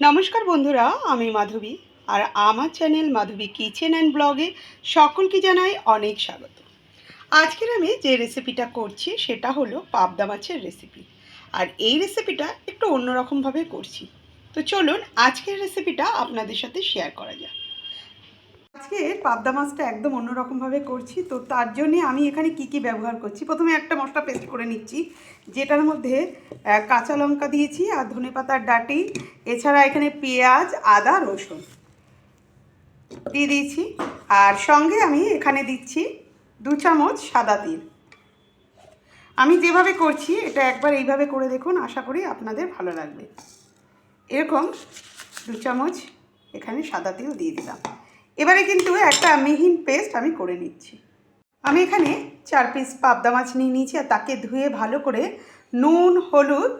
নমস্কার বন্ধুরা, আমি মাধবী আর আমার চ্যানেল মাধবী কিচেন অ্যান্ড ব্লগে সকলকে জানাই অনেক স্বাগত। আজকের আমি যে রেসিপিটা করছি সেটা হলো পাবদা মাছের রেসিপি। আর এই রেসিপিটা একটু অন্যরকমভাবে করছি। তো চলুন আজকের রেসিপিটা আপনাদের সাথে শেয়ার করা যাক। আজকে পাবদা মাছটা একদম অন্যরকমভাবে করছি, তো তার জন্যে আমি এখানে কি কি ব্যবহার করছি? প্রথমে একটা মশলা পেস্ট করে নিচ্ছি, যেটার মধ্যে কাঁচা লঙ্কা দিয়েছি আর ধনে পাতার ডাঁটি, এছাড়া এখানে পেঁয়াজ, আদা, রসুন দিয়ে দিয়েছি। আর সঙ্গে আমি এখানে দিচ্ছি দু চামচ সাদা তিল। আমি যেভাবে করছি, এটা একবার এইভাবে করে দেখুন, আশা করি আপনাদের ভালো লাগবে। এরকম দু চামচ এখানে সাদা তিল দিয়ে দিলাম। এবারে কিন্তু একটা মিহিন পেস্ট আমি করে নিচ্ছি। আমি এখানে চার পিস পাবদা মাছ নিয়ে নিয়েছি আর তাকে ধুয়ে ভালো করে নুন, হলুদ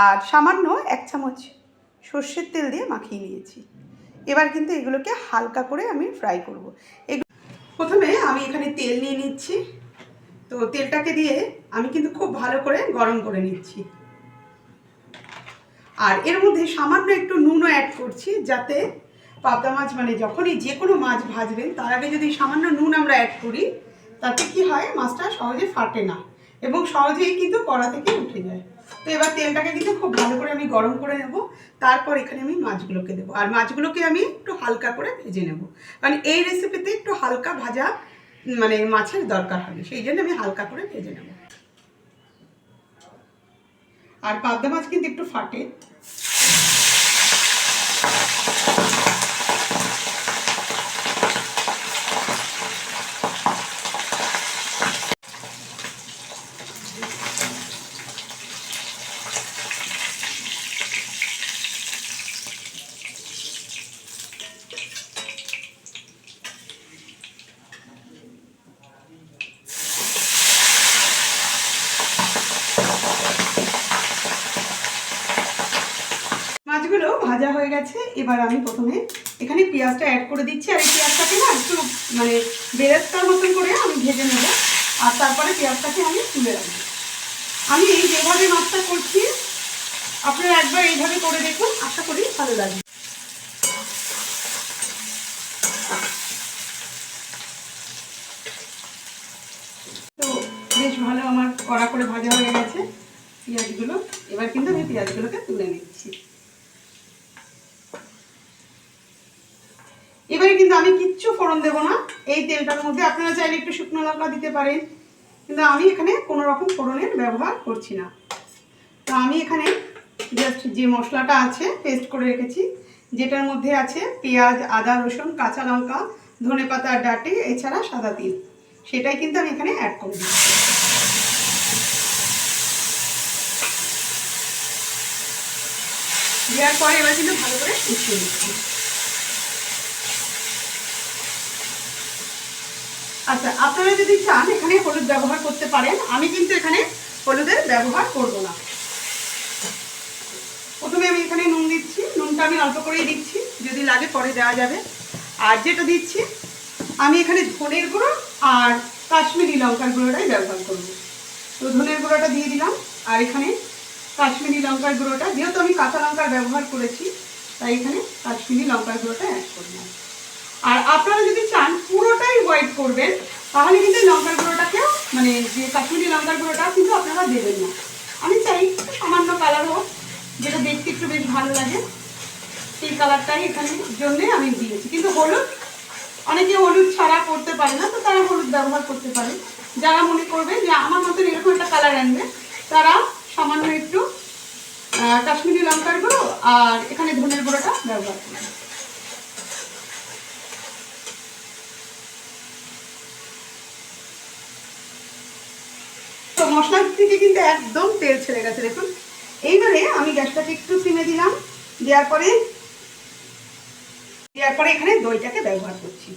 আর সামান্য এক চামচ সর্ষের তেল দিয়ে মাখিয়ে নিয়েছি। এবার কিন্তু এগুলোকে হালকা করে আমি ফ্রাই করব। প্রথমে আমি এখানে তেল নিয়ে নিচ্ছি। তো তেলটাকে দিয়ে আমি কিন্তু খুব ভালো করে গরম করে নিচ্ছি। আর এর মধ্যে সামান্য একটু নুনও অ্যাড করছি যাতে পাবদা মাছ মানে যখনই যে কোনো মাছ ভাজবেন, তার আগে যদি সামান্য নুন আমরা অ্যাড করি, তাতে কি হয়? মাছটা সহজে ফাটে না এবং সহজেই কিন্তু কড়া থেকে উঠে যায়। তো এবার তেলটাকে কিন্তু খুব ভালো করে আমি গরম করে নেব, তারপর এখানে আমি মাছগুলোকে দেবো। আর মাছগুলোকে আমি একটু হালকা করে ভেজে নেব। কারণ এই রেসিপিতে একটু হালকা ভাজা মানে মাছের দরকার হবে, সেই জন্য আমি হালকা করে ভেজে নেব। আর পাবদা মাছ কিন্তু একটু ফাটে। মাছগুলো ভাজা হয়ে গেছে। এবার আমি প্রথমে এখানে পেঁয়াজটা অ্যাড করে দিচ্ছি। আর এই পেঁয়াজটাকে না একটু মানে বেরেস্তার মতন করে আমি ভেজে নেব। আর তারপরে পেঁয়াজটাকে আমি তুলে রাখব। আমি এই যেভাবে মাছটা করছি। আপনারা একবার এইভাবে করে দেখুন। আশা করি ভালো লাগবে। তো বেশ ভালো আমার কড়া করে ভাজা হয়ে গেছে। পেঁয়াজগুলো, এবার কিন্তু আমি পেঁয়াজগুলোকে তুলে নিচ্ছি এবারে কিন্তু আমি কিচ্ছু ফোড়ন দেবো না। এই তেলটার মধ্যে আপনারা চাইলে একটু শুকনো লঙ্কা দিতে পারেন। কিন্তু আমি এখানে কোনো রকম ফোড়নের ব্যবহার করছি না। তো আমি এখানে জাস্ট যে মশলাটা আছে পেস্ট করে রেখেছি, যেটার মধ্যে আছে পেঁয়াজ, আদা, রসুন, কাঁচা লঙ্কা, ধনে পাতার ডাঁটি, এছাড়া সাদা তিল। সেটাই কিন্তু আমি এখানে অ্যাড করে দেওয়ার পরে এবার কিন্তু ভালো করে মিশিয়ে দিচ্ছি আচ্ছা আপনারা যদি চান, এখানে হলুদ ব্যবহার করতে পারেন। আমি কিন্তু এখানে হলুদের ব্যবহার করব না। প্রথমে আমি এখানে নুন দিচ্ছি। নুনটা আমি অল্প করেই দিচ্ছি। যদি লাগে পরে দেওয়া যাবে। আর যেটা দিচ্ছি, আমি এখানে ধনের গুঁড়ো আর কাশ্মীরি লঙ্কার গুঁড়োটাই ব্যবহার করব। তো ধনের গুঁড়োটা দিয়ে দিলাম। আর এখানে কাশ্মীরি লঙ্কার গুঁড়োটা, যেহেতু আমি কাঁচা লঙ্কার ব্যবহার করেছি, তাই এখানে কাশ্মীরি লঙ্কার গুঁড়োটা অ্যাড করলাম আর আপনারা যদি চান পুরোটাই হোয়াইট করবেন, তাহলে কিন্তু লঙ্কার গুঁড়োটাকেও মানে যে কাশ্মীরি লঙ্কার গুঁড়োটা কিন্তু আপনারা দেবেন না। আমি চাই সামান্য কালার হোক, যেটা দেখতে একটু বেশ ভালো লাগে। সেই কালারটাই এখানে জন্যে আমি দিয়েছি। কিন্তু হলুদ, অনেকে হলুদ ছাড়া করতে পারে না, তো তারা হলুদ ব্যবহার করতে পারে। যারা মনে করবে যে আমার মতন এরকম একটা কালার আনবে, তারা সামান্য একটু কাশ্মীরি লঙ্কার গুঁড়ো আর এখানে ধনের গুঁড়োটা ব্যবহার করবে মশলার থেকে কিন্তু একদম তেল ছেড়ে গেছে, দেখুন। এইবারে আমি গ্যাসটাকে একটু সিমে দিলাম, দেওয়ার পরে দেওয়ার পরে এখানে দইটাকে ব্যবহার করছি।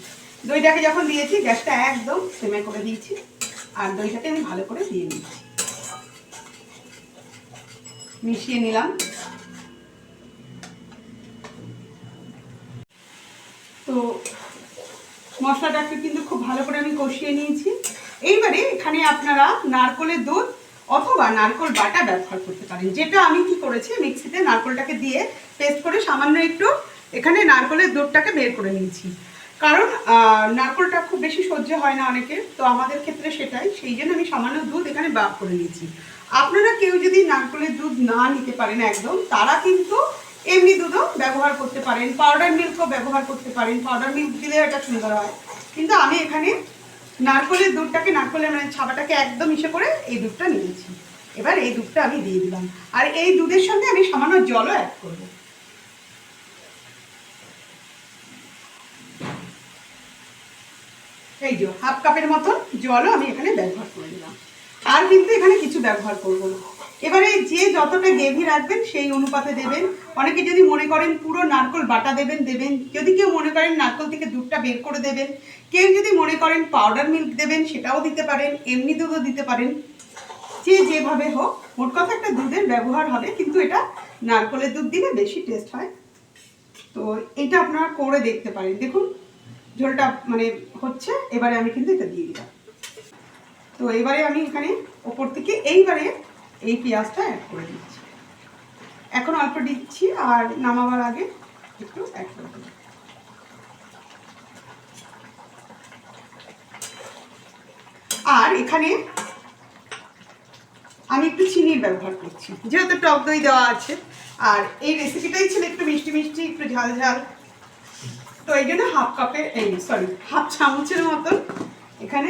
দইটাকে যখন দিয়েছি, গ্যাসটা একদম সিমে করে দিয়েছি, আর দইটাকে আমি ভালো করে দিয়ে নিচ্ছি। মিশিয়ে নিলাম। তো মশলাটাকে কিন্তু খুব ভালো করে আমি কষিয়ে নিয়েছি। এখানে আপনারা নারকলের দুধ অথবা নারকোল বাটা ব্যবহার করতে পারেন। যেটা আমি কি করেছি, মিক্সিতে নারকোলটাকে দিয়ে পেস্ট করে সামান্য একটু এখানে নারকোলের দুধটাকে বের করে নিয়েছি। কারণ নারকোলটা খুব বেশি সহ্য হয় না অনেকের, তো আমাদের ক্ষেত্রে সেটাই। সেই জন্য আমি সামান্য দুধ এখানে বার করে নিয়েছি। আপনারা কেউ যদি নারকোলের দুধ না নিতে পারেন একদম, তারা কিন্তু এমনি দুধও ব্যবহার করতে পারেন। পাউডার মিল্কও ব্যবহার করতে পারেন। পাউডার মিল্ক দিলে এটা সুন্দর হয়। কিন্তু আমি এখানে নারকোলের দুধটাকে, নারকলের মানে ছাপাটাকে একদম ইসে করে এই দুধটা নিয়েছি। এবার এই দুধটা আমি দিয়ে দিলাম। আর এই দুধের সঙ্গে আমি সামান্য জলও অ্যাড করব। এই যে হাফ কাপের মতন জলও আমি এখানে ব্যবহার করে দিলাম আর কিন্তু এখানে কিছু ব্যবহার করব না। যে যতটা গ্রেভি রাখবেন, সেই অনুপাতে দেবেন। অনেকে যদি মনে করেন পুরো নারকল বাটা দেবেন দেবেন। যদি কেউ মনে করেন নারকল থেকে দুধটা বের করে দেবেন। কেউ যদি মনে করেন পাউডার মিল্ক দেবেন, সেটাও দিতে পারেন, এমনি দুধও দিতে পারেন। যে যেভাবে হোক, মোট কথা একটা দুধের ব্যবহার হবে, কিন্তু এটা নারকোলের দুধ দিলে বেশি টেস্ট হয়। তো এটা আপনারা করে দেখতে পারেন। দেখুন, ঝোলটা মানে হচ্ছে, এবারে আমি কিন্তু এটা দিয়ে দিলাম। তো এবারে আমি এখানে ওপর থেকে এইবারে এই পেঁয়াজটা অ্যাড করে দিচ্ছি। এখন অল্প দিচ্ছি আর নামাবার আগে একটু অ্যাড করে দেবো আর এখানে আমি একটু চিনির ব্যবহার করছি, যেহেতু টক দই দেওয়া আছে। আর এই রেসিপিটাই ছিল একটু মিষ্টি মিষ্টি, একটু ঝাল ঝাল। তো এই জন্য হাফ কাপের এই সরি হাফ চামচের মতন এখানে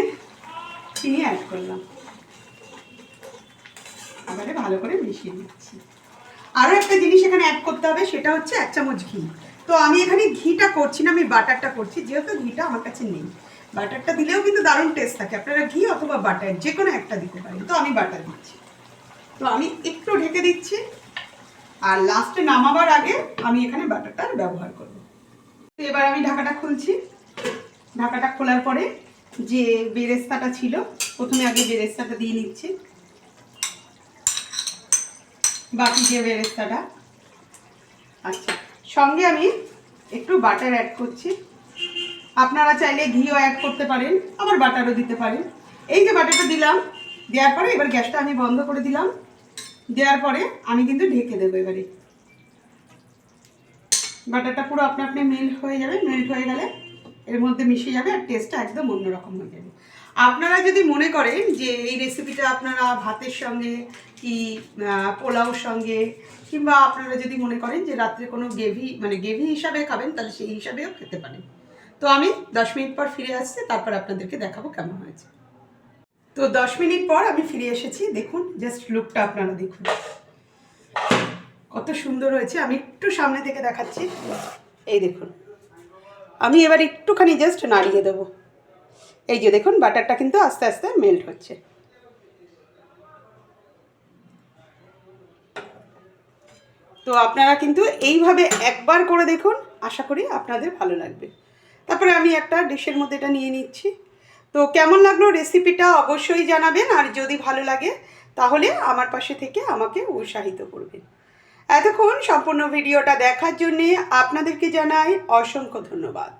চিনি অ্যাড করলাম। এবারে ভালো করে মিশিয়ে দিচ্ছি আরও একটা জিনিস এখানে অ্যাড করতে হবে, সেটা হচ্ছে এক চামচ ঘি। তো আমি এখানে ঘিটা করছি না, আমি বাটারটা করছি, যেহেতু ঘিটা আমার কাছে নেই। বাটারটা দিলেও কিন্তু দারুণ টেস্ট থাকে। আপনারা ঘি অথবা বাটার যে কোনো একটা দিতে পারেন। তো আমি বাটার দিচ্ছি। তো আমি একটু ঢেকে দিচ্ছি। আর লাস্টে নামাবার আগে আমি এখানে বাটারটা ব্যবহার করব। তো এবার আমি ঢাকাটা খুলছি। ঢাকাটা খোলার পরে যে বেরেস্তাটা ছিল, প্রথমে আগে বেরেস্তাটা দিয়ে নিচ্ছি। বাকি যে বেরেস্তাটা আচ্ছা সঙ্গে আমি একটু বাটার অ্যাড করছি। আপনারা চাইলে ঘিও অ্যাড করতে পারেন, আবার বাটারও দিতে পারেন। এই যে বাটারটা দিলাম, দেওয়ার পরে এবার গ্যাসটা আমি বন্ধ করে দিলাম। দেওয়ার পরে আমি কিন্তু ঢেকে দেবো এবারে। বাটারটা পুরো আপনা আপনি মেল্ট হয়ে যাবে মেল্ট হয়ে গেলে এর মধ্যে মিশে যাবে আর টেস্টটা একদম অন্যরকম হয়ে যাবে। আপনারা যদি মনে করেন যে এই রেসিপিটা আপনারা ভাতের সঙ্গে কি পোলাওর সঙ্গে, কিংবা আপনারা যদি মনে করেন যে রাত্রে কোনো গ্রেভি মানে গ্রেভি হিসাবে খাবেন, তাহলে সেই হিসাবেও খেতে পারেন। তো আমি দশ মিনিট পর ফিরে আসছি, তারপর আপনাদেরকে দেখাবো কেমন হয়েছে। তো দশ মিনিট পর আমি ফিরে এসেছি, দেখুন জাস্ট লুকটা আপনারা দেখুন। কত সুন্দর হয়েছে, আমি একটু সামনে থেকে দেখাচ্ছি। এই দেখুন, আমি এবার একটুখানি জাস্ট নাড়িয়ে দেবো। এই যে দেখুন, বাটারটা কিন্তু আস্তে আস্তে মেল্ট হচ্ছে। তো আপনারা কিন্তু এইভাবে একবার করে দেখুন, আশা করি আপনাদের ভালো লাগবে। তারপরে আমি একটা ডিশের মধ্যে এটা নিয়ে নিচ্ছি। তো কেমন লাগল রেসিপিটা অবশ্যই জানাবেন, আর যদি ভালো লাগে, তাহলে আমার পাশে থেকে আমাকে উৎসাহিত করবেন। এতক্ষণ সম্পূর্ণ ভিডিওটা দেখার জন্যে আপনাদেরকে জানাই অসংখ্য ধন্যবাদ।